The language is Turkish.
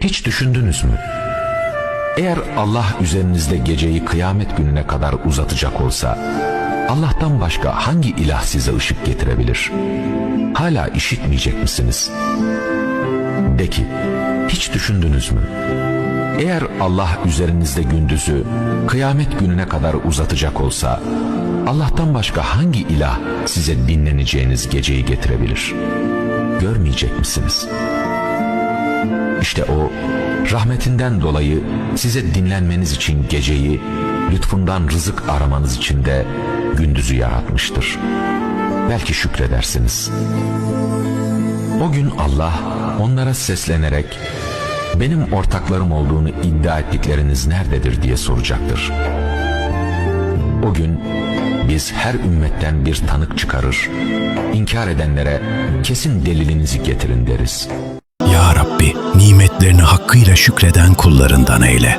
Hiç düşündünüz mü? Eğer Allah üzerinizde geceyi kıyamet gününe kadar uzatacak olsa, Allah'tan başka hangi ilah size ışık getirebilir? Hala işitmeyecek misiniz? De ki, hiç düşündünüz mü? Eğer Allah üzerinizde gündüzü kıyamet gününe kadar uzatacak olsa, Allah'tan başka hangi ilah size dinleneceğiniz geceyi getirebilir? Görmeyecek misiniz? İşte o rahmetinden dolayı size dinlenmeniz için geceyi, lütfundan rızık aramanız için de gündüzü yaratmıştır. Belki şükredersiniz. O gün Allah onlara seslenerek benim ortaklarım olduğunu iddia ettikleriniz nerededir diye soracaktır. O gün biz her ümmetten bir tanık çıkarır, inkar edenlere kesin delilinizi getirin deriz. Ya Rabbi nimetlerini hakkıyla şükreden kullarından eyle.